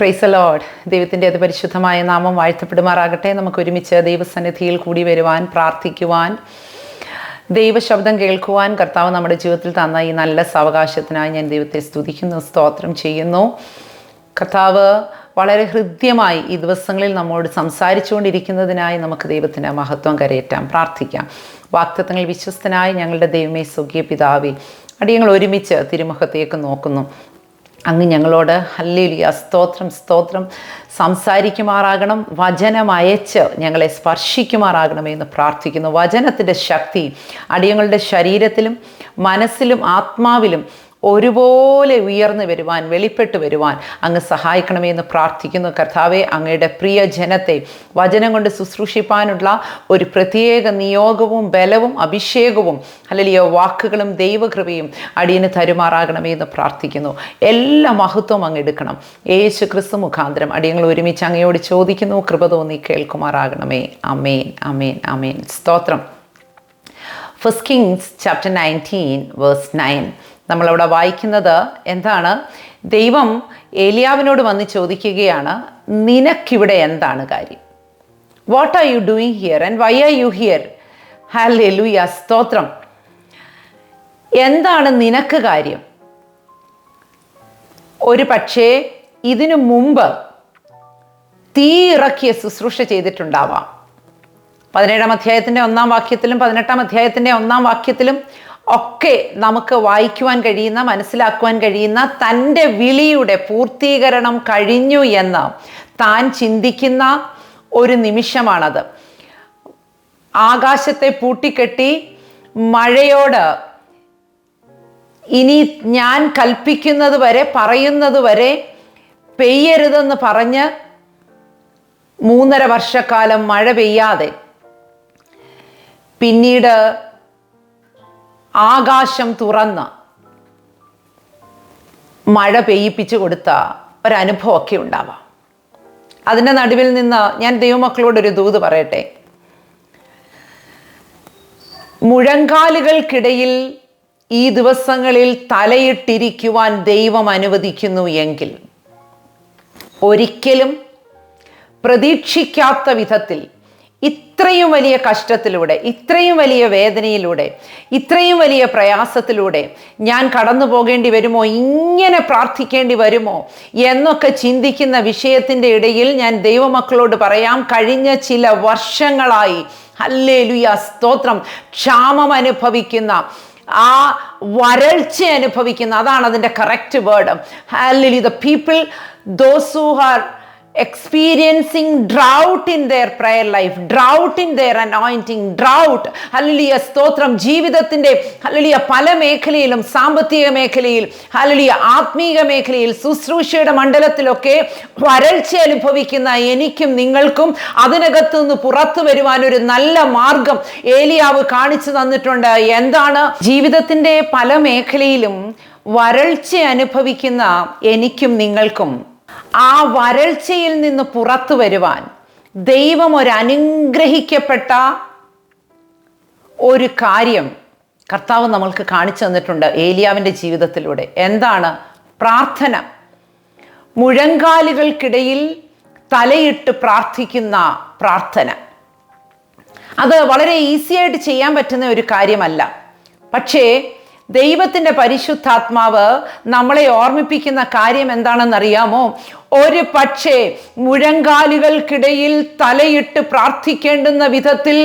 Price load ദൈവത്തിന്റെ അത് പരിശുദ്ധമായ നാമം വാഴ്ത്തപ്പെടുമാറാകട്ടെ. നമുക്ക് ഒരുമിച്ച് ദൈവസന്നിധിയിൽ കൂടി വരുവാൻ പ്രാർത്ഥിക്കുവാൻ ദൈവശബ്ദം കേൾക്കുവാൻ കർത്താവ് നമ്മുടെ ജീവിതത്തിൽ തന്ന ഈ നല്ല സാവകാശത്തിനായി ഞാൻ ദൈവത്തെ സ്തുതിക്കുന്നു സ്തോത്രം ചെയ്യുന്നു. കർത്താവ് വളരെ ഹൃദ്യമായി ഈ ദിവസങ്ങളിൽ നമ്മോട് സംസാരിച്ചുകൊണ്ടിരിക്കുന്നതിനായി നമുക്ക് ദൈവത്തിന് മഹത്വം കരയേറ്റാം പ്രാർത്ഥിക്കാം. വാക്തത്വങ്ങൾ വിശ്വസ്തനായി ഞങ്ങളുടെ ദൈവമേ സ്വകീയ പിതാവി അടിയങ്ങൾ ഒരുമിച്ച് തിരുമുഖത്തേക്ക് നോക്കുന്നു. അങ്ങ് ഞങ്ങളോട് ഹല്ലേലിയ സ്തോത്രം സ്തോത്രം. സംസാരിക്കുമാറാകണം വചനം അയച്ച് ഞങ്ങളെ സ്പർശിക്കുമാറാകണമേ എന്ന് പ്രാർത്ഥിക്കുന്നു. വചനത്തിന്റെ ശക്തി അടിയങ്ങളുടെ ശരീരത്തിലും മനസ്സിലും ആത്മാവിലും ഒരുപോലെ ഉയർന്നു വരുവാൻ വെളിപ്പെട്ട് വരുവാൻ അങ്ങ് സഹായിക്കണമേ എന്ന് പ്രാർത്ഥിക്കുന്നു. കർത്താവെ അങ്ങയുടെ പ്രിയ ജനത്തെ വചനം കൊണ്ട് ശുശ്രൂഷിപ്പാനുള്ള ഒരു പ്രത്യേക നിയോഗവും ബലവും അഭിഷേകവും അല്ലെങ്കിൽ വാക്കുകളും ദൈവകൃപയും അടിയന് തരുമാറാകണമേ എന്ന് പ്രാർത്ഥിക്കുന്നു. എല്ലാ മഹത്വം അങ്ങ് എടുക്കണം. യേശു ക്രിസ്തു മുഖാന്തരം അടിയങ്ങൾ ഒരുമിച്ച് അങ്ങയോട് ചോദിക്കുന്നു. കൃപ തോന്നി കേൾക്കുമാറാകണമേ. അമേൻ അമേൻ അമേൻ സ്തോത്രം. First Kings chapter nineteen verse nine നമ്മളവിടെ വായിക്കുന്നത് എന്താണ്? ദൈവം ഏലിയാവിനോട് വന്ന് ചോദിക്കുകയാണ് നിനക്കിവിടെ എന്താണ് കാര്യം? What are you doing here and why are you here hallelujah സ്തോത്രം. എന്താണ് നിനക്ക് കാര്യം? ഒരു പക്ഷേ ഇതിനു മുമ്പ് തീ ഇറക്കിയ ശുശ്രൂഷ ചെയ്തിട്ടുണ്ടാവാം. പതിനേഴാം അധ്യായത്തിന്റെ ഒന്നാം വാക്യത്തിലും പതിനെട്ടാം അധ്യായത്തിന്റെ ഒന്നാം വാക്യത്തിലും ഒക്കെ നമുക്ക് വായിക്കുവാൻ കഴിയുന്ന മനസ്സിലാക്കുവാൻ കഴിയുന്ന തന്റെ വിളിയുടെ പൂർത്തീകരണം കഴിഞ്ഞു എന്ന് താൻ ചിന്തിക്കുന്ന ഒരു നിമിഷമാണത്. ആകാശത്തെ പൂട്ടിക്കെട്ടി മഴയോട് ഇനി ഞാൻ കൽപ്പിക്കുന്നത് വരെ പറയുന്നത് വരെ പെയ്യരുതെന്ന് പറഞ്ഞ് മൂന്നര വർഷക്കാലം മഴ പെയ്യാതെ പിന്നീട് ആകാശം തുറന്ന് മഴ പെയ്യിപ്പിച്ചു കൊടുത്ത ഒരനുഭവമൊക്കെ ഉണ്ടാവാം. അതിന്റെ നടുവിൽ നിന്ന് ഞാൻ ദൈവമക്കളോടൊരു ദൂത് പറയട്ടെ. മുഴങ്കാലുകൾക്കിടയിൽ ഈ ദിവസങ്ങളിൽ തലയിട്ടിരിക്കുവാൻ ദൈവം അനുവദിക്കുന്നു എങ്കിൽ ഒരിക്കലും പ്രതീക്ഷിക്കാത്ത വിധത്തിൽ ഇത്രയും വലിയ കഷ്ടത്തിലൂടെ ഇത്രയും വലിയ വേദനയിലൂടെ ഇത്രയും വലിയ പ്രയാസത്തിലൂടെ ഞാൻ കടന്നു പോകേണ്ടി വരുമോ ഇങ്ങനെ പ്രാർത്ഥിക്കേണ്ടി വരുമോ എന്നൊക്കെ ചിന്തിക്കുന്ന വിഷയത്തിന്റെ ഇടയിൽ ഞാൻ ദൈവമക്കളോട് പറയാം കഴിഞ്ഞ ചില വർഷങ്ങളായി ഹല്ലേലുയ സ്തോത്രം ക്ഷാമം അനുഭവിക്കുന്ന ആ വരൾച്ച അനുഭവിക്കുന്ന അതാണ് അതിന്റെ correct word ഹല്ലി the people those who are experiencing drought in their prayer life drought in their anointing drought hallelujah സ്തോത്രം. ജീവിതത്തിന്റെ ഹല്ലിയ പല മേഖലയിലും സാമ്പത്തിക മേഖലയിൽ ഹല്ലിയ ആത്മീക മേഖലയിൽ ശുശ്രൂഷയുടെ മണ്ഡലത്തിലൊക്കെ വരൾച്ച അനുഭവിക്കുന്ന എനിക്കും നിങ്ങൾക്കും അതിനകത്തു നിന്ന് പുറത്തു വരുവാൻ ഒരു നല്ല മാർഗം ഏലിയാവ് കാണിച്ചു തന്നിട്ടുണ്ട്. എന്താണ്? ജീവിതത്തിന്റെ പല മേഖലയിലും വരൾച്ച അനുഭവിക്കുന്ന എനിക്കും നിങ്ങൾക്കും. ആ വരൾച്ചയിൽ നിന്ന് പുറത്തു വരുവാൻ ദൈവം ഒരു അനുഗ്രഹിക്കപ്പെട്ട ഒരു കാര്യം കർത്താവ് നമ്മൾക്ക് കാണിച്ചു തന്നിട്ടുണ്ട് ഏലിയാവിന്റെ ജീവിതത്തിലൂടെ. എന്താണ്? പ്രാർത്ഥന. മുഴങ്കാലുകൾക്കിടയിൽ തലയിട്ട് പ്രാർത്ഥിക്കുന്ന പ്രാർത്ഥന. അത് വളരെ ഈസിയായിട്ട് ചെയ്യാൻ പറ്റുന്ന ഒരു കാര്യമല്ല. പക്ഷേ ദൈവത്തിന്റെ പരിശുദ്ധാത്മാവ് നമ്മളെ ഓർമ്മിപ്പിക്കുന്ന കാര്യം എന്താണെന്നറിയാമോ? ഒരു പക്ഷേ മുഴങ്കാലുകൾക്കിടയിൽ തലയിട്ട് പ്രാർത്ഥിക്കേണ്ടുന്ന വിധത്തിൽ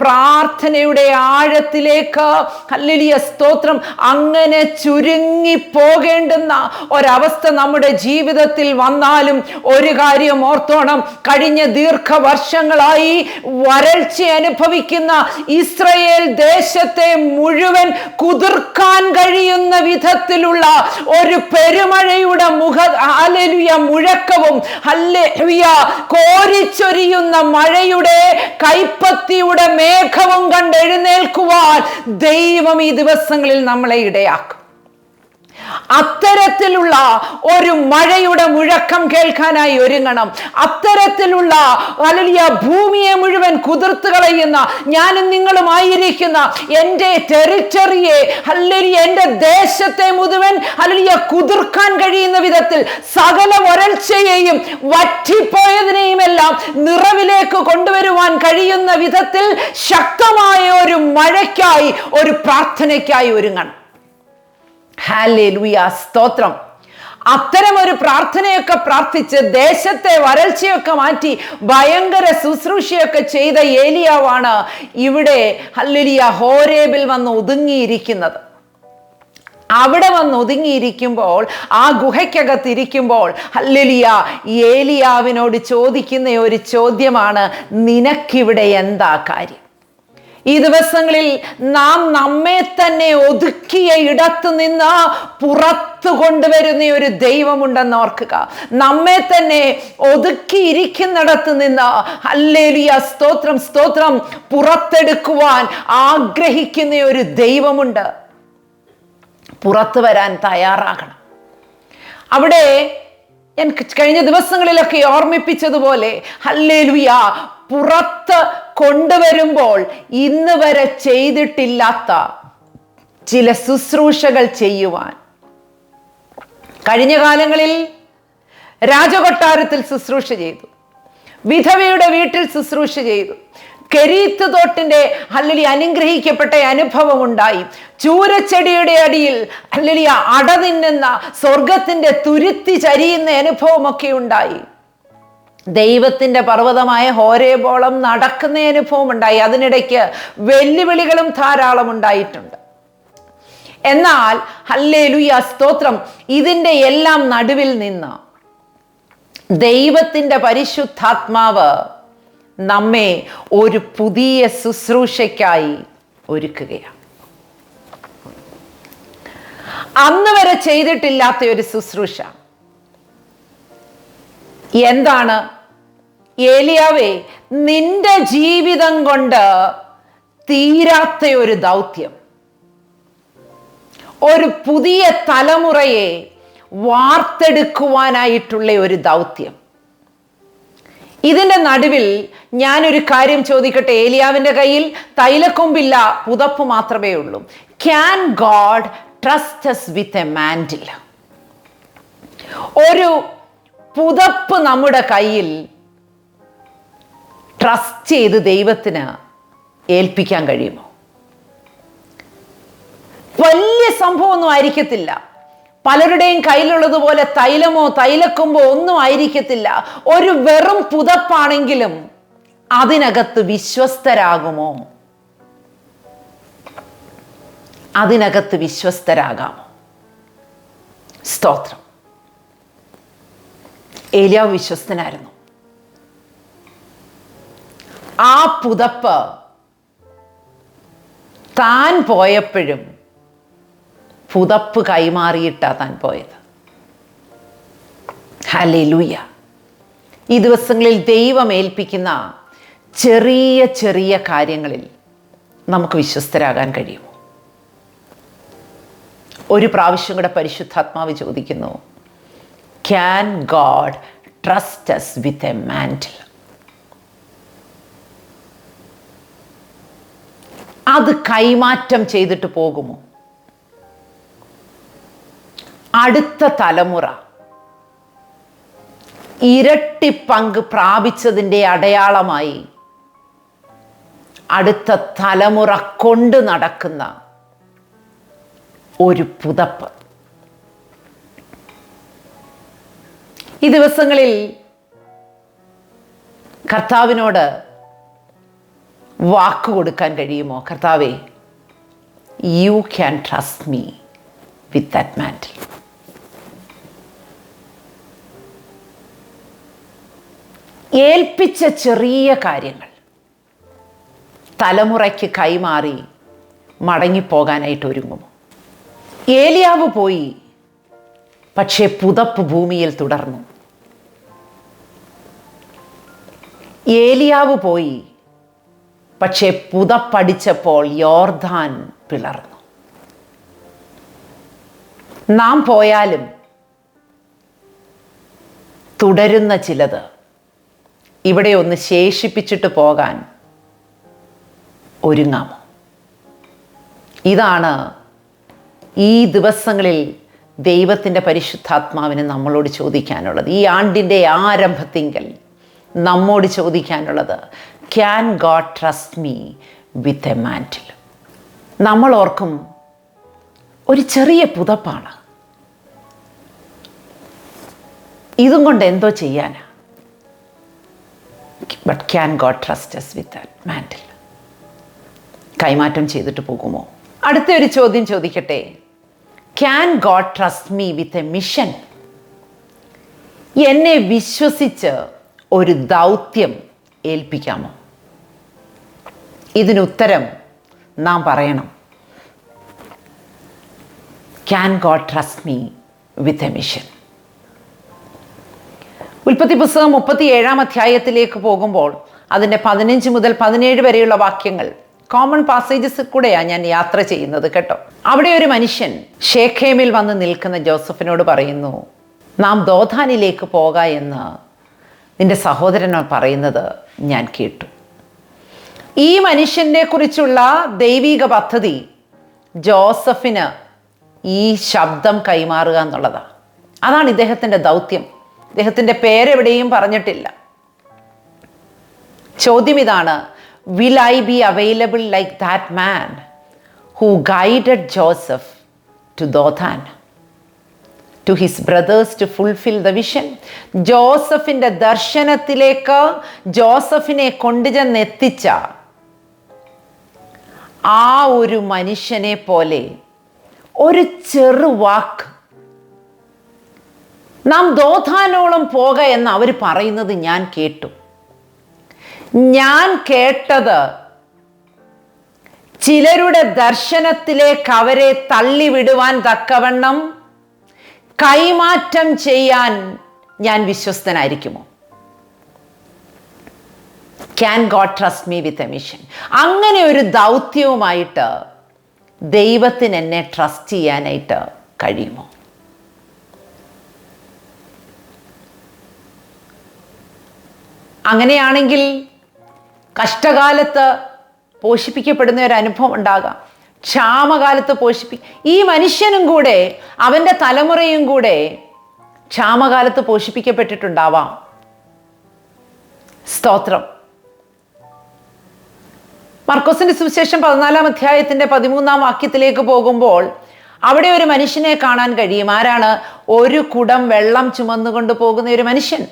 പ്രാർത്ഥനയുടെ ആഴത്തിലേക്ക് അല്ലെലിയ സ്തോത്രം. അങ്ങനെ ചുരുങ്ങി പോകേണ്ടുന്ന ഒരവസ്ഥ നമ്മുടെ ജീവിതത്തിൽ വന്നാലും ഒരു കാര്യം ഓർത്തോണം. കഴിഞ്ഞ ദീർഘവർഷങ്ങളായി വരൾച്ച അനുഭവിക്കുന്ന ഇസ്രയേൽ ദേശത്തെ മുഴുവൻ കുതിർക്കാൻ കഴിയുന്ന വിധത്തിലുള്ള ഒരു പെരുമഴയുടെ മുഖ അലലിയ മുഴക്കവും അല്ലെ കോരിച്ചൊരിയുന്ന മഴയുടെ കൈപ്പത്തിയുടെ മേഘവും കണ്ട് എഴുന്നേൽക്കുവാൻ ദൈവം ഈ ദിവസങ്ങളിൽ നമ്മളെ ഇടയാക്കും. അത്തരത്തിലുള്ള ഒരു മഴയുടെ മുഴക്കം കേൾക്കാനായി ഒരുങ്ങണം. അത്തരത്തിലുള്ള വലിയ ഭൂമിയെ മുഴുവൻ കുതിർത്ത് കളയുന്ന ഞാനും നിങ്ങളുമായിരിക്കുന്ന എന്റെ ടെറിറ്ററിയെ അല്ലെങ്കിൽ എന്റെ ദേശത്തെ മുഴുവൻ അല്ലെങ്കിൽ കുതിർക്കാൻ കഴിയുന്ന വിധത്തിൽ സകല വരൾച്ചയെയും വറ്റിപ്പോയതിനെയും എല്ലാം നിറവിലേക്ക് കൊണ്ടുവരുവാൻ കഴിയുന്ന വിധത്തിൽ ശക്തമായ ഒരു മഴയ്ക്കായി ഒരു പ്രാർത്ഥനയ്ക്കായി ഒരുങ്ങണം. ഹാലേ ലുയ സ്തോത്രം. അത്തരം ഒരു പ്രാർത്ഥനയൊക്കെ പ്രാർത്ഥിച്ച് ദേശത്തെ വരൾച്ചയൊക്കെ മാറ്റി ഭയങ്കര ശുശ്രൂഷയൊക്കെ ചെയ്ത ഏലിയാവാണ് ഇവിടെ ഹല്ലിയ ഹോരേബിൽ വന്ന് ഒതുങ്ങിയിരിക്കുന്നത്. അവിടെ വന്ന് ഒതുങ്ങിയിരിക്കുമ്പോൾ ആ ഗുഹയ്ക്കകത്തിരിക്കുമ്പോൾ ഹല്ലിയ ഏലിയാവിനോട് ചോദിക്കുന്ന ഒരു ചോദ്യമാണ് നിനക്കിവിടെ എന്താ കാര്യം? ഈ ദിവസങ്ങളിൽ നാം നമ്മെ തന്നെ ഒതുക്കിയ ഇടത്തു നിന്ന് പുറത്തു കൊണ്ടുവരുന്ന ഒരു ദൈവമുണ്ടെന്ന് ഓർക്കുക. നമ്മെ തന്നെ ഒതുക്കിയിരിക്കുന്നിടത്ത് നിന്ന് അല്ലേലിയ സ്തോത്രം സ്തോത്രം പുറത്തെടുക്കുവാൻ ആഗ്രഹിക്കുന്ന ഒരു ദൈവമുണ്ട്. പുറത്തു വരാൻ തയ്യാറാകണം. അവിടെ ഞാൻ കഴിഞ്ഞ ദിവസങ്ങളിലൊക്കെ ഓർമ്മിപ്പിച്ചതുപോലെ അല്ലേലുയ പുറത്ത് കൊണ്ടുവരുമ്പോൾ ഇന്ന് വരെ ചെയ്തിട്ടില്ലാത്ത ചില ശുശ്രൂഷകൾ ചെയ്യുവാൻ. കഴിഞ്ഞ കാലങ്ങളിൽ രാജകൊട്ടാരത്തിൽ ശുശ്രൂഷ ചെയ്തു. വിധവയുടെ വീട്ടിൽ ശുശ്രൂഷ ചെയ്തു. കെരീത്ത് തോട്ടിന്റെ അല്ലലി അനുഗ്രഹിക്കപ്പെട്ട അനുഭവം ഉണ്ടായി. ചൂരച്ചെടിയുടെ അടിയിൽ അല്ലലിയ അട തിന്നുന്ന സ്വർഗത്തിന്റെ തുരുത്തി ചരിയുന്ന അനുഭവമൊക്കെ ഉണ്ടായി. ദൈവത്തിന്റെ പർവതമായ ഹോരേബോളം നടക്കുന്ന അനുഭവം ഉണ്ടായി അതിനിടയ്ക്ക് വെല്ലുവിളികളും ധാരാളം ഉണ്ടായിട്ടുണ്ട്. എന്നാൽ ഹല്ലേലുയ സ്തോത്രം ഇതിന്റെ എല്ലാം നടുവിൽ നിന്ന് ദൈവത്തിന്റെ പരിശുദ്ധാത്മാവ് നമ്മെ ഒരു പുതിയ ശുശ്രൂഷയ്ക്കായി ഒരുക്കുകയാണ്. അന്ന് വരെ ചെയ്തിട്ടില്ലാത്ത ഒരു ശുശ്രൂഷ. എന്താണ്? ഏലിയാവേ നിന്റെ ജീവിതം കൊണ്ട് തീരാത്ത ഒരു ദൗത്യം. ഒരു പുതിയ തലമുറയെ വാർത്തെടുക്കുവാനായിട്ടുള്ള ഒരു ദൗത്യം. ഇതിന്റെ നടുവിൽ ഞാനൊരു കാര്യം ചോദിക്കട്ടെ? ഏലിയാവിന്റെ കയ്യിൽ തൈലക്കൊമ്പില്ല പുതപ്പ് മാത്രമേ ഉള്ളൂ. Can God trust us with a mantle ഒരു പുതപ്പ് നമ്മുടെ കയ്യിൽ ട്രസ്റ്റ് ചെയ്ത് ദൈവത്തിന് ഏൽപ്പിക്കാൻ കഴിയുമോ? വലിയ സംഭവമൊന്നും ആയിരിക്കത്തില്ല. പലരുടെയും കയ്യിലുള്ളതുപോലെ തൈലമോ തൈലക്കുമ്പോ ഒന്നും ആയിരിക്കത്തില്ല. ഒരു വെറും പുതപ്പാണെങ്കിലും അതിനകത്ത് വിശ്വസ്തരാകുമോ? അതിനകത്ത് വിശ്വസ്തരാകാമോ? സ്തോത്രം. ഏലിയാവ് വിശ്വസ്തനായിരുന്നു. ആ പുതപ്പ് താൻ പോയപ്പോഴും പുതപ്പ് കൈമാറിയിട്ടാ താൻ പോയത്. ഹലേ ലൂയ ഈ ദിവസങ്ങളിൽ ദൈവം ഏൽപ്പിക്കുന്ന ചെറിയ ചെറിയ കാര്യങ്ങളിൽ നമുക്ക് വിശ്വസ്തരാകാൻ കഴിയുമോ? ഒരു പ്രാവശ്യം കൂടെ പരിശുദ്ധാത്മാവ് ചോദിക്കുന്നു can God trust us with a mantle അത് കൈമാറ്റം ചെയ്തിട്ട് പോകുമോ? അടുത്ത തലമുറ ഇരട്ടി പങ്ക് പ്രാപിച്ചതിന്റെ അടയാളമായി അടുത്ത തലമുറ കൊണ്ട് നടക്കുന്ന ഒരു പുതപ്പ്. ഈ ദിവസങ്ങളിൽ കർത്താവിനോട് വാക്ക് കൊടുക്കാൻ കഴിയുമോ? കർത്താവേ you can trust me with that mantle ഏൽപ്പിച്ച ചെറിയ കാര്യങ്ങൾ തലമുറയ്ക്ക് കൈമാറി മടങ്ങിപ്പോകാനായിട്ട് ഒരുങ്ങുമോ? ഏലിയാവ് പോയി പക്ഷേ പുതപ്പ് ഭൂമിയിൽ തുടർന്നു. ഏലിയാവ് പോയി. പക്ഷേ പുതപ്പടിച്ചപ്പോൾ യോർധാൻ പിളർന്നു. നാം പോയാലും തുടരുന്ന ചിലത് ഇവിടെ ഒന്ന് ശേഷിപ്പിച്ചിട്ട് പോകാൻ ഒരുങ്ങാമോ? ഇതാണ് ഈ ദിവസങ്ങളിൽ ദൈവത്തിന്റെ പരിശുദ്ധാത്മാവിന് നമ്മളോട് ചോദിക്കാനുള്ളത്. ഈ ആണ്ടിന്റെ ആരംഭത്തിങ്കൽ നമ്മോട് ചോദിക്കാനുള്ളത് can God trust me with a mantle നമ്മൾ ഓർക്കും ഒരു ചെറിയ പുതപ്പാണ്. ഇതും കൊണ്ട് എന്തോ ചെയ്യാനാ? But can God trust us with mantle കൈമാറ്റം ചെയ്തിട്ട് പോകുമോ? അടുത്ത ഒരു ചോദ്യം ചോദിക്കട്ടെ. Can God trust me with a mission എന്നെ വിശ്വസിച്ച് ഒരു ദൗത്യം ഏൽപ്പിക്കാമോ? ഇതിനുത്തരം നാം പറയണം. Can God trust me with a mission ഉൽപ്പത്തി പുസ്തകം മുപ്പത്തി ഏഴാം അധ്യായത്തിലേക്ക് പോകുമ്പോൾ അതിന്റെ പതിനഞ്ച് മുതൽ പതിനേഴ് വരെയുള്ള വാക്യങ്ങൾ കോമൺ പാസേജസ് കൂടെയാണ് ഞാൻ യാത്ര ചെയ്യുന്നത് കേട്ടോ. അവിടെ ഒരു മനുഷ്യൻ ഷേഖേമിൽ വന്ന് നിൽക്കുന്ന ജോസഫിനോട് പറയുന്നു നാം ദോധാനിലേക്ക് പോക എന്ന് നിന്റെ സഹോദരനോ പറയുന്നത് ഞാൻ കേട്ടു. ഈ മനുഷ്യനെ കുറിച്ചുള്ള ദൈവിക പദ്ധതി ജോസഫിന് ഈ ശബ്ദം കൈമാറുക എന്നുള്ളതാണ് അതാണ് ഇദ്ദേഹത്തിന്റെ ദൗത്യം. ഇദ്ദേഹത്തിന്റെ പേരെവിടെയും പറഞ്ഞിട്ടില്ല. ചോദ്യം ഇതാണ് will I be available like that man who guided Joseph to Dothan to his brothers to fulfil the vision ജോസഫിന്റെ ദർശനത്തിലേക്ക് ജോസഫിനെ കൊണ്ടുചെന്നെത്തിച്ച ആ ഒരു മനുഷ്യനെ പോലെ ഒരു ചെറു വാക്ക്. നാം ദോധാനോളം പോക എന്ന് അവർ പറയുന്നത് ഞാൻ കേട്ടു. ഞാൻ കേട്ടത് ചിലരുടെ ദർശനത്തിലേക്ക് അവരെ തള്ളിവിടുവാൻ തക്കവണ്ണം കൈമാറ്റം ചെയ്യാൻ ഞാൻ വിശ്വസ്തനായിരിക്കുമോ? Can God trust me with a mission അങ്ങനെ ഒരു ദൗത്യവുമായിട്ട് ദൈവത്തിന് എന്നെ ട്രസ്റ്റ് ചെയ്യാനായിട്ട് കഴിയുമോ? അങ്ങനെയാണെങ്കിൽ കഷ്ടകാലത്ത് പോഷിപ്പിക്കപ്പെടുന്ന ഒരു അനുഭവം ഉണ്ടാകാം. ക്ഷാമകാലത്ത് പോഷിപ്പി ഈ മനുഷ്യനും കൂടെ അവന്റെ തലമുറയും കൂടെ ക്ഷാമകാലത്ത് പോഷിപ്പിക്കപ്പെട്ടിട്ടുണ്ടാവാം. സ്തോത്രം. മർക്കോസിന്റെ സുവിശേഷം പതിനാലാം അധ്യായത്തിന്റെ പതിമൂന്നാം വാക്യത്തിലേക്ക് പോകുമ്പോൾ അവിടെ ഒരു മനുഷ്യനെ കാണാൻ കഴിയും. ആരാണ്? ഒരു കുടം വെള്ളം ചുമന്നുകൊണ്ട് പോകുന്ന ഒരു മനുഷ്യൻ.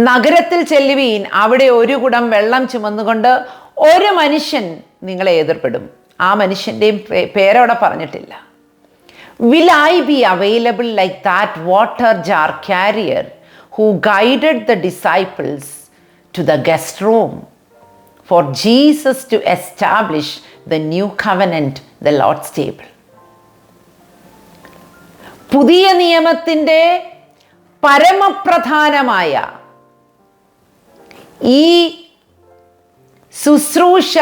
നഗരത്തിൽ ചെല്ലുവീൻ അവിടെ ഒരു കുടം വെള്ളം ചുമന്നുകൊണ്ട് ഒരു മനുഷ്യൻ നിങ്ങളെ എതിർപ്പെടും. ആ മനുഷ്യന്റെയും പേരവിടെ പറഞ്ഞിട്ടില്ല. Will I be available like that water jar carrier who guided the disciples to the guest room for Jesus to establish the new covenant the Lord's table പുതിയ നിയമത്തിന്റെ പരമപ്രധാനമായ ഈ ശുശ്രൂഷ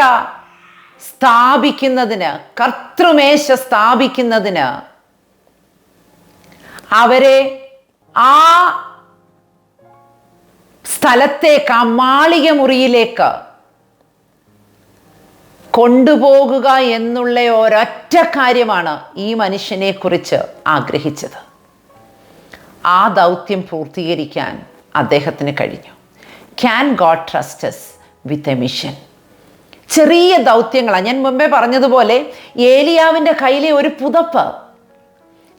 സ്ഥാപിക്കുന്നതിന് കർത്തൃമേശ സ്ഥാപിക്കുന്നതിന് അവരെ ആ സ്ഥലത്തേക്ക് ആ മാളിക മുറിയിലേക്ക് കൊണ്ടുപോകുക എന്നുള്ള ഒരൊറ്റ കാര്യമാണ് ഈ മനുഷ്യനെ കുറിച്ച് ആഗ്രഹിച്ചത്. ആ ദൗത്യം പൂർത്തീകരിക്കാൻ അദ്ദേഹത്തിന് കഴിഞ്ഞു. Can God trust us with a mission ചെറിയ ദൗത്യങ്ങളാണ് ഞാൻ മുമ്പേ പറഞ്ഞതുപോലെ ഏലിയാവിന്റെ കയ്യിലെ ഒരു പുതപ്പ്.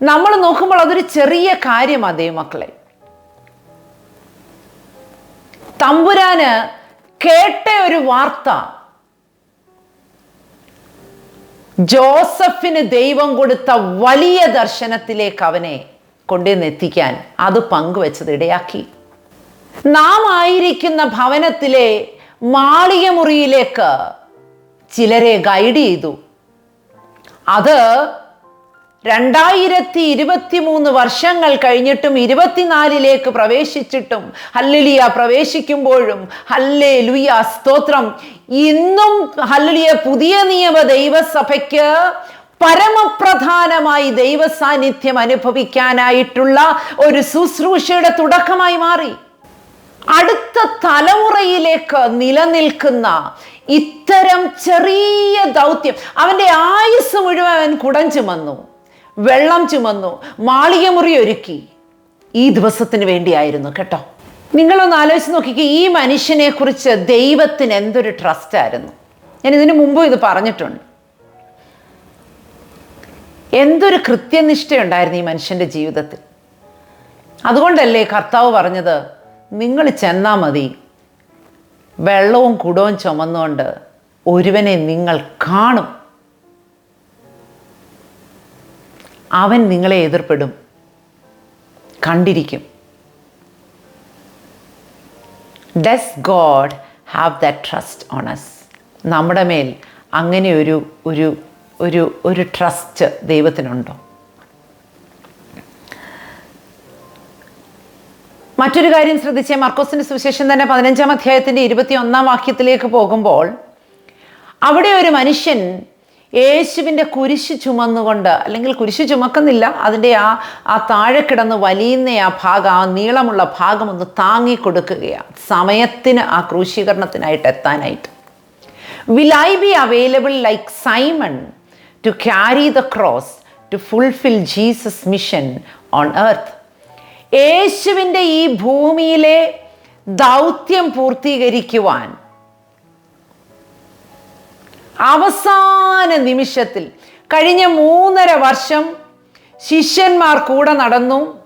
നമ്മൾ നോക്കുമ്പോൾ അതൊരു ചെറിയ കാര്യമാണ് ദൈവമക്കളെ തമ്പുരാന് കേട്ട ഒരു വാർത്ത. ജോസഫിന് ദൈവം കൊടുത്ത വലിയ ദർശനത്തിലേക്ക് അവനെ കൊണ്ടുവന്നെത്തിക്കാൻ അത് പങ്കുവെച്ചത് ഇടയാക്കി. നാം ആയിരിക്കുന്ന ഭവനത്തിലെ മാളിക മുറിയിലേക്ക് ചിലരെ ഗൈഡ് ചെയ്തു. അത് രണ്ടായിരത്തി ഇരുപത്തി മൂന്ന് വർഷങ്ങൾ കഴിഞ്ഞിട്ടും ഇരുപത്തിനാലിലേക്ക് പ്രവേശിച്ചിട്ടും ഹല്ലിലിയ പ്രവേശിക്കുമ്പോഴും ഹല്ലേ ലുയ സ്തോത്രം. ഇന്നും ഹല്ലിയ പുതിയ നിയമ ദൈവസഭയ്ക്ക് പരമപ്രധാനമായി ദൈവസാന്നിധ്യം അനുഭവിക്കാനായിട്ടുള്ള ഒരു ശുശ്രൂഷയുടെ തുടക്കമായി മാറി. അടുത്ത തലമുറയിലേക്ക് നിലനിൽക്കുന്ന ഇത്തരം ചെറിയ ദൗത്യം. അവന്റെ ആയുസ് മുഴുവൻ അവൻ കുടം ചുമന്നു വെള്ളം ചുമന്നു മാളികമുറി ഒരുക്കി. ഈ ദിവസത്തിന് വേണ്ടിയായിരുന്നു കേട്ടോ. നിങ്ങളൊന്ന് ആലോചിച്ച് നോക്കിക്കേ ഈ മനുഷ്യനെ കുറിച്ച് ദൈവത്തിന് എന്തൊരു ട്രസ്റ്റ് ആയിരുന്നു? ഞാൻ ഇതിനു മുമ്പും ഇത് പറഞ്ഞിട്ടുണ്ട്. എന്തൊരു കൃത്യനിഷ്ഠയുണ്ടായിരുന്നു ഈ മനുഷ്യന്റെ ജീവിതത്തിൽ? അതുകൊണ്ടല്ലേ കർത്താവ് പറഞ്ഞത് നിങ്ങൾ ചെന്നാൽ മതി. വെള്ളവും കുടവും ചുമന്നുകൊണ്ട് ഒരുവനെ നിങ്ങൾ കാണും. അവൻ നിങ്ങളെ എതിർപ്പെടും. കണ്ടിരിക്കും. Does God have that trust on us നമ്മുടെ മേൽ അങ്ങനെ ഒരു ഒരു ഒരു ഒരു ട്രസ്റ്റ് ദൈവത്തിനുണ്ടോ? മറ്റൊരു കാര്യം ശ്രദ്ധിച്ച. മർക്കോസിന്റെ സുവിശേഷം തന്നെ പതിനഞ്ചാം അധ്യായത്തിന്റെ ഇരുപത്തി ഒന്നാം വാക്യത്തിലേക്ക് പോകുമ്പോൾ അവിടെ ഒരു മനുഷ്യൻ യേശുവിന്റെ കുരിശ് ചുമന്നുകൊണ്ട് അല്ലെങ്കിൽ കുരിശ് ചുമക്കുന്നില്ല അതിന്റെ ആ ആ താഴെ കിടന്ന് വലിയുന്ന ആ ഭാഗം ആ നീളമുള്ള ഭാഗം ഒന്ന് താങ്ങി കൊടുക്കുകയാണ് സമയത്തിന് ആ ക്രൂശീകരണത്തിനായിട്ട് എത്താനായിട്ട്. Will I be available like Simon to carry the cross to fulfil Jesus mission on earth യേശുവിന്റെ ഈ ഭൂമിയിലെ ദൗത്യം പൂർത്തീകരിക്കുവാൻ അവസാന നിമിഷത്തിൽ കഴിഞ്ഞ മൂന്നര വർഷം ശിഷ്യന്മാർ കൂടെ നടന്നു.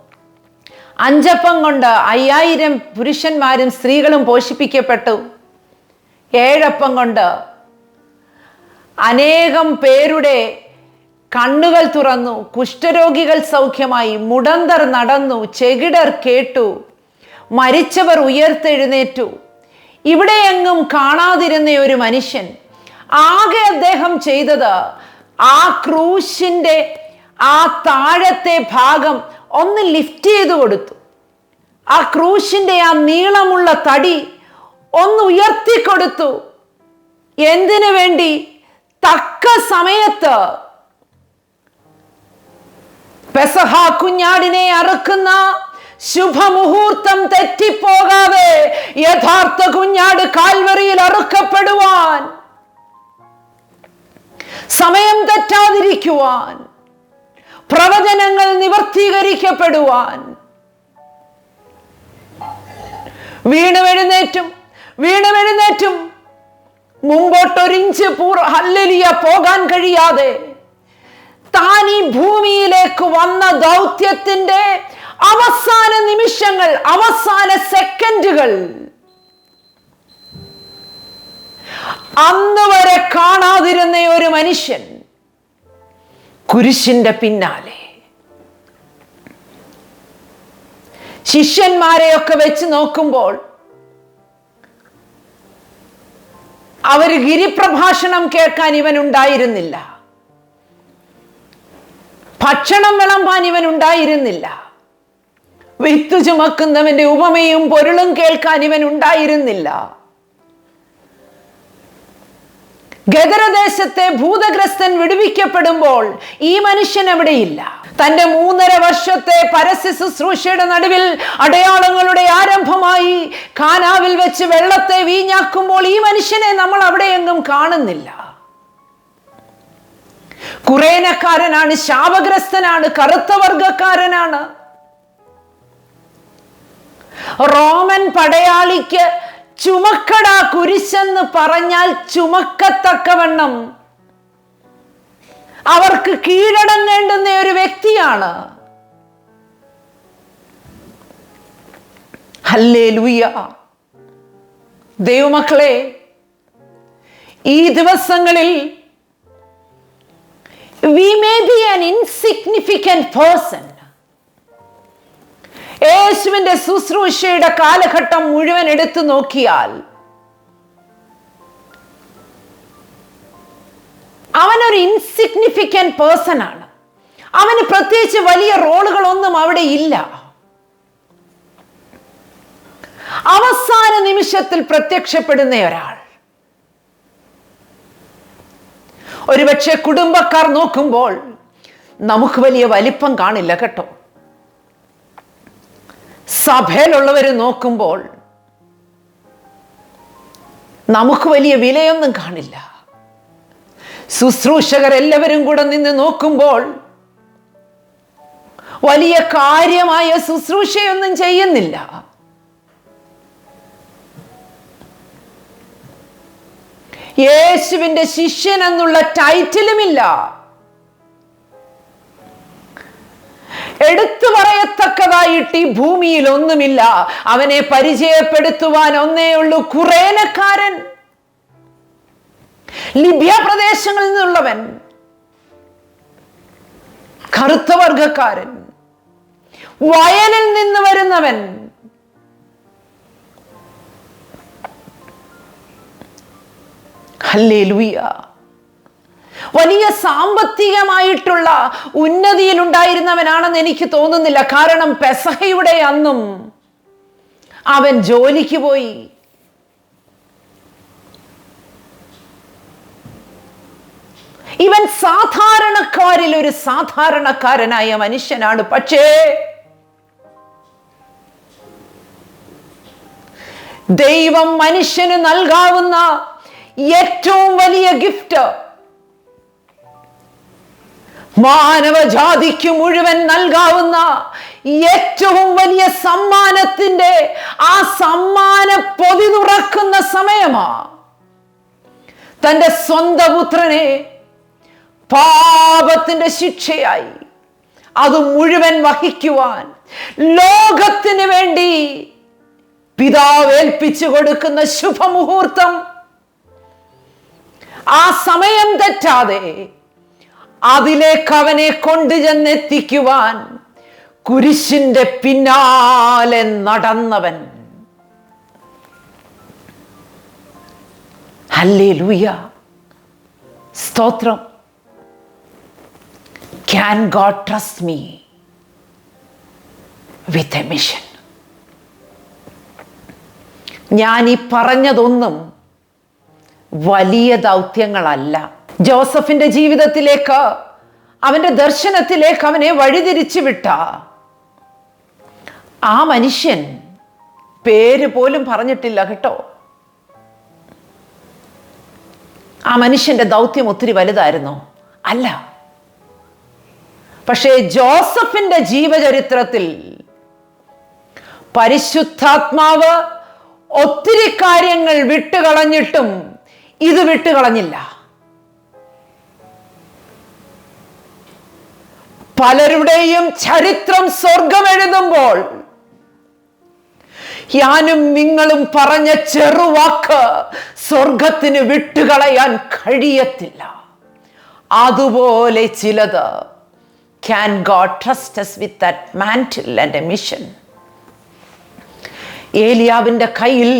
അഞ്ചപ്പം കൊണ്ട് അയ്യായിരം പുരുഷന്മാരും സ്ത്രീകളും പോഷിപ്പിക്കപ്പെട്ടു. ഏഴപ്പം കൊണ്ട് അനേകം പേരുടെ കണ്ണുകൾ തുറന്നു കുഷ്ഠരോഗികൾ സൗഖ്യമായി മുടന്തർ നടന്നു ചെകിടർ കേട്ടു മരിച്ചവർ ഉയർത്തെഴുന്നേറ്റു. ഇവിടെയെങ്ങും കാണാതിരുന്ന ഒരു മനുഷ്യൻ ആകെ അദ്ദേഹം ചെയ്തത് ആ ക്രൂശിന്റെ ആ താഴത്തെ ഭാഗം ഒന്ന് ലിഫ്റ്റ് ചെയ്ത് കൊടുത്തു. ആ ക്രൂശിന്റെ ആ നീളമുള്ള തടി ഒന്ന് ഉയർത്തിക്കൊടുത്തു എന്തിനു വേണ്ടി? തക്ക സമയത്ത് പെസഹ കുഞ്ഞാടിനെ അറുക്കുന്ന ശുഭമുഹൂർത്തം തെറ്റിപ്പോകാതെ യഥാർത്ഥ കുഞ്ഞാട് കാൽവറിയിൽ അറുക്കപ്പെടുവാൻ. സമയം തെറ്റാതിരിക്കുവാൻ. പ്രവചനങ്ങൾ നിവർത്തീകരിക്കപ്പെടുവാൻ. വീണുവെഴുന്നേറ്റും വീണുവെഴുന്നേറ്റും മുമ്പോട്ടൊരിഞ്ച് പൂർ ഹല്ലലിയ പോകാൻ കഴിയാതെ താൻ ഈ ഭൂമിയിലേക്ക് വന്ന ദൗത്യത്തിന്റെ അവസാന നിമിഷങ്ങൾ അവസാന സെക്കൻഡുകൾ അന്ന് വരെ കാണാതിരുന്ന ഒരു മനുഷ്യൻ കുരിശിന്റെ പിന്നാലെ. ശിഷ്യന്മാരെയൊക്കെ വെച്ച് നോക്കുമ്പോൾ അവർ ഗിരിപ്രഭാഷണം കേൾക്കാൻ ഇവൻ ഉണ്ടായിരുന്നില്ല ഭക്ഷണം വിളമ്പാൻ ഇവൻ ഉണ്ടായിരുന്നില്ല വിത്തു ചുമക്കുന്നവന്റെ ഉപമയും പൊരുളും കേൾക്കാൻ ഇവൻ ഉണ്ടായിരുന്നില്ല ഗദരദേശത്തെ ഭൂതഗ്രസ്തൻ വിടുവിക്കപ്പെടുമ്പോൾ ഈ മനുഷ്യൻ അവിടെയില്ല തന്റെ മൂന്നര വർഷത്തെ പരസ്യ ശുശ്രൂഷയുടെ നടുവിൽ അടയാളങ്ങളുടെ ആരംഭമായി കാനാവിൽ വെച്ച് വെള്ളത്തെ വീഞ്ഞാക്കുമ്പോൾ ഈ മനുഷ്യനെ നമ്മൾ അവിടെയെങ്ങും കാണുന്നില്ല. കുറേനക്കാരനാണ് ശാപഗ്രസ്തനാണ് കറുത്ത വർഗക്കാരനാണ് റോമൻ പടയാളിക്ക് ചുമക്കടാ കുരിശെന്ന് പറഞ്ഞാൽ ചുമക്കത്തക്കവണ്ണം. അവർക്ക് കീഴടങ്ങേണ്ടുന്ന ഒരു വ്യക്തിയാണ്. ഹല്ലേ ലൂയ ദൈവമക്കളെ ഈ ദിവസങ്ങളിൽ we may be an insignificant person യേശുവിന്റെ ശുശ്രൂഷയുടെ കാലഘട്ടം മുഴുവൻ എടുത്തു നോക്കിയാൽ അവനൊരു ഇൻസിഗ്നിഫിക്കന്റ് പേഴ്സൺ ആണ്. അവന് പ്രത്യേകിച്ച് വലിയ റോളുകളൊന്നും അവിടെ ഇല്ല. അവസാന നിമിഷത്തിൽ പ്രത്യക്ഷപ്പെടുന്ന ഒരാൾ ഒരുപക്ഷെ കുടുംബക്കാർ നോക്കുമ്പോൾ നമുക്ക് വലിയ വലിപ്പം കാണില്ല കേട്ടോ. സഭയിലുള്ളവർ നോക്കുമ്പോൾ നമുക്ക് വലിയ വിലയൊന്നും കാണില്ല. ശുശ്രൂഷകർ എല്ലാവരും കൂടെ നിന്ന് നോക്കുമ്പോൾ വലിയ കാര്യമായ ശുശ്രൂഷയൊന്നും ചെയ്യുന്നില്ല. യേശുവിന്റെ ശിഷ്യൻ എന്നുള്ള ടൈറ്റിലുമില്ല. എടുത്തു പറയത്തക്കതായിട്ട് ഈ ഭൂമിയിൽ ഒന്നുമില്ല അവനെ പരിചയപ്പെടുത്തുവാൻ ഒന്നേ ഉള്ളൂ കുറേനക്കാരൻ ലിബിയ പ്രദേശങ്ങളിൽ നിന്നുള്ളവൻ. കറുത്ത വർഗക്കാരൻ വയലിൽ നിന്ന് വരുന്നവൻ. ഹല്ലേലൂയ. വലിയ സാമ്പത്തികമായിട്ടുള്ള ഉന്നതിയിൽ ഉണ്ടായിരുന്നവനാണെന്ന് എനിക്ക് തോന്നുന്നില്ല. കാരണം പെസഹയുടെ അന്നും അവൻ ജോലിക്ക് പോയി. ഇവൻ സാധാരണക്കാരിൽ ഒരു സാധാരണക്കാരനായ മനുഷ്യനാണ്. പക്ഷേ ദൈവം മനുഷ്യന് നൽകാവുന്ന ഏറ്റവും വലിയ ഗിഫ്റ്റ്. മാനവജാതിക്ക് മുഴുവൻ നൽകാവുന്ന ഏറ്റവും വലിയ സമ്മാനത്തിന്റെ ആ സമ്മാന പൊതി തുറക്കുന്ന സമയമാ. തന്റെ സ്വന്തം പുത്രനെ പാപത്തിന്റെ ശിക്ഷയായി അത് മുഴുവൻ വഹിക്കുവാൻ ലോകത്തിന് വേണ്ടി പിതാവേൽപ്പിച്ചു കൊടുക്കുന്ന ശുഭമുഹൂർത്തം ആ സമയം തെറ്റാതെ അതിലേക്ക് അവനെ കൊണ്ടു ചെന്നെത്തിക്കുവാൻ കുരിശിന്റെ പിന്നാലെ നടന്നവൻ. അല്ലേ ലൂയ സ്തോത്രം. Can God trust me with a mission ഞാൻ ഈ പറഞ്ഞതൊന്നും വലിയ ദൗത്യങ്ങളല്ല. ജോസഫിന്റെ ജീവിതത്തിലേക്ക് അവന്റെ ദർശനത്തിലേക്ക് അവനെ വഴിതിരിച്ചു വിട്ട. ആ മനുഷ്യൻ പേര് പോലും പറഞ്ഞിട്ടില്ല കേട്ടോ. ആ മനുഷ്യന്റെ ദൗത്യം ഒത്തിരി വലുതായിരുന്നു. അല്ല. പക്ഷേ ജോസഫിന്റെ ജീവചരിത്രത്തിൽ പരിശുദ്ധാത്മാവ് ഒത്തിരി കാര്യങ്ങൾ വിട്ടുകളഞ്ഞിട്ടും ഇത് വിട്ടുകളഞ്ഞില്ല. പലരുടെയും ചരിത്രം സ്വർഗം എഴുതുമ്പോൾ ഞാനും നിങ്ങളും പറഞ്ഞ ചെറുവാക്ക് സ്വർഗത്തിന് വിട്ടുകളയാൻ കഴിയത്തില്ല. അതുപോലെ ചിലത് can God trust with that mantle and a mission ഏലിയാവിന്റെ കയ്യിൽ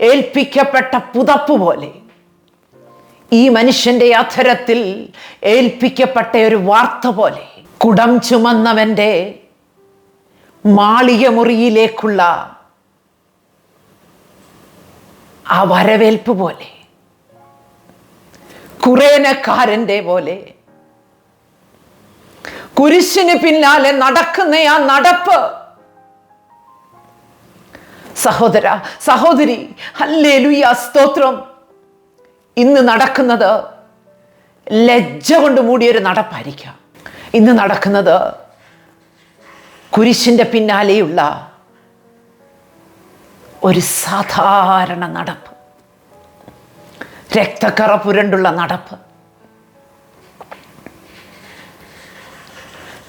ഏൽപ്പിക്കപ്പെട്ട പുതപ്പ് പോലെ ഈ മനുഷ്യന്റെ അധരത്തിൽ ഏൽപ്പിക്കപ്പെട്ട ഒരു വാർത്ത പോലെ കുടം ചുമന്നവന്റെ മാളിക മുറിയിലേക്കുള്ള ആ വരവേൽപ്പ് പോലെ കുറേനക്കാരന്റെ പോലെ കുരിശിന് പിന്നാലെ നടക്കുന്ന ആ നടപ്പ്. സഹോദര സഹോദരി ഹല്ലേലൂയ സ്തോത്രം. ഇന്ന് നടക്കുന്നത് ലജ്ജ കൊണ്ട് മൂടിയൊരു നടപ്പായിരിക്കാം. ഇന്ന് നടക്കുന്നത് കുരിശിന്റെ പിന്നാലെയുള്ള ഒരു സാധാരണ നടപ്പ്. രക്തക്കറ പുരണ്ടുള്ള നടപ്പ്.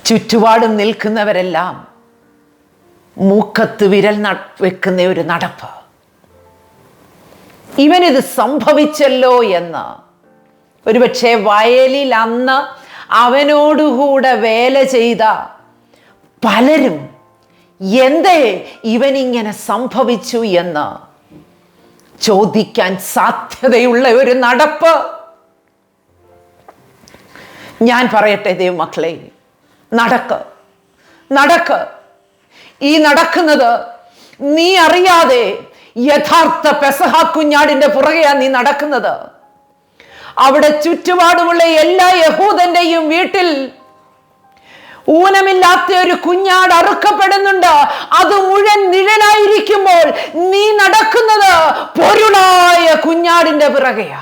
ചുറ്റുപാടും നിൽക്കുന്നവരെല്ലാം മൂക്കത്ത് വിരൽ വെക്കുന്ന ഒരു നടപ്പ്. ഇവനിത് സംഭവിച്ചല്ലോ എന്ന്. ഒരുപക്ഷെ വയലിൽ അന്ന് അവനോടുകൂടെ വേല ചെയ്ത പലരും എന്തേ ഇവനിങ്ങനെ സംഭവിച്ചു എന്ന് ചോദിക്കാൻ സാധ്യതയുള്ള ഒരു നടപ്പ്. ഞാൻ പറയട്ടെ ദൈവമക്കളെ നടക്ക് നടക്ക്. ഈ നടക്കുന്നത് നീ അറിയാതെ യഥാർത്ഥ പെസഹ കുഞ്ഞാടിന്റെ പുറകെയാണ് നീ നടക്കുന്നത്. അവിടെ ചുറ്റുപാടുമുള്ള എല്ലാ യഹൂദന്റെയും വീട്ടിൽ ഊനമില്ലാത്ത ഒരു കുഞ്ഞാട് അറുക്കപ്പെടുന്നുണ്ട്. അത് മുഴുവൻ നിഴലായിരിക്കുമ്പോൾ നീ നടക്കുന്നത് പൊരുളായ കുഞ്ഞാടിന്റെ പിറകെയാ.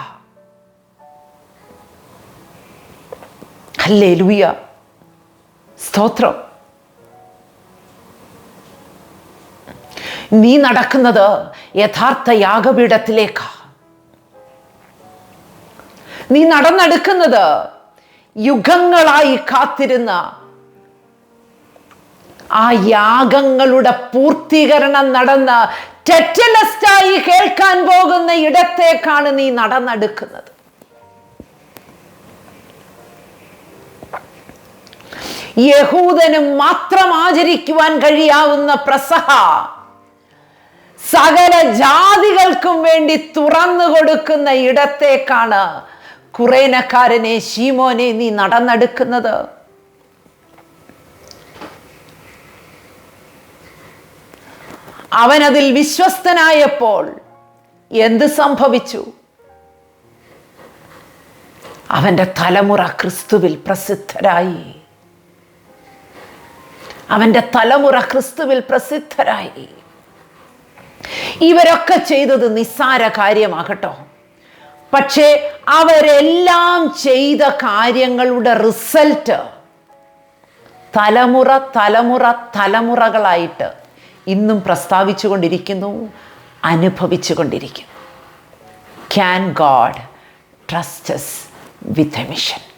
അല്ലേ ലൂയ സ്തോത്രം. നീ നടക്കുന്നത് യഥാർത്ഥ യാഗപീഠത്തിലേക്കാ. നീ നടന്നെടുക്കുന്നത് യുഗങ്ങളായി കാത്തിരുന്ന ആ യാഗങ്ങളുടെ പൂർത്തീകരണം നടന്ന ടെറ്റലസ്റ്റായി കേൾക്കാൻ പോകുന്ന ഇടത്തേക്കാണ് നീ നടന്നെടുക്കുന്നത്. യഹൂദനും മാത്രം ആചരിക്കുവാൻ കഴിയാവുന്ന പ്രസഹ സകല ജാതികൾക്കും വേണ്ടി തുറന്നു കൊടുക്കുന്ന ഇടത്തേക്കാണ് കുറേനക്കാരനെ ശീമോനെ നീ നടന്നെടുക്കുന്നത്. അവനതിൽ വിശ്വസ്തനായപ്പോൾ എന്ത് സംഭവിച്ചു? അവന്റെ തലമുറ ക്രിസ്തുവിൽ പ്രസിദ്ധരായി. അവന്റെ തലമുറ ക്രിസ്തുവിൽ പ്രസിദ്ധരായി. ഇവരൊക്കെ ചെയ്തത് നിസ്സാര കാര്യമാകട്ടോ. പക്ഷേ അവരെല്ലാം ചെയ്ത കാര്യങ്ങളുടെ റിസൾട്ട് തലമുറ തലമുറ തലമുറകളായിട്ട് ഇന്നും പ്രസ്താവിച്ചു കൊണ്ടിരിക്കുന്നു അനുഭവിച്ചു കൊണ്ടിരിക്കുന്നു can God trusts with a mission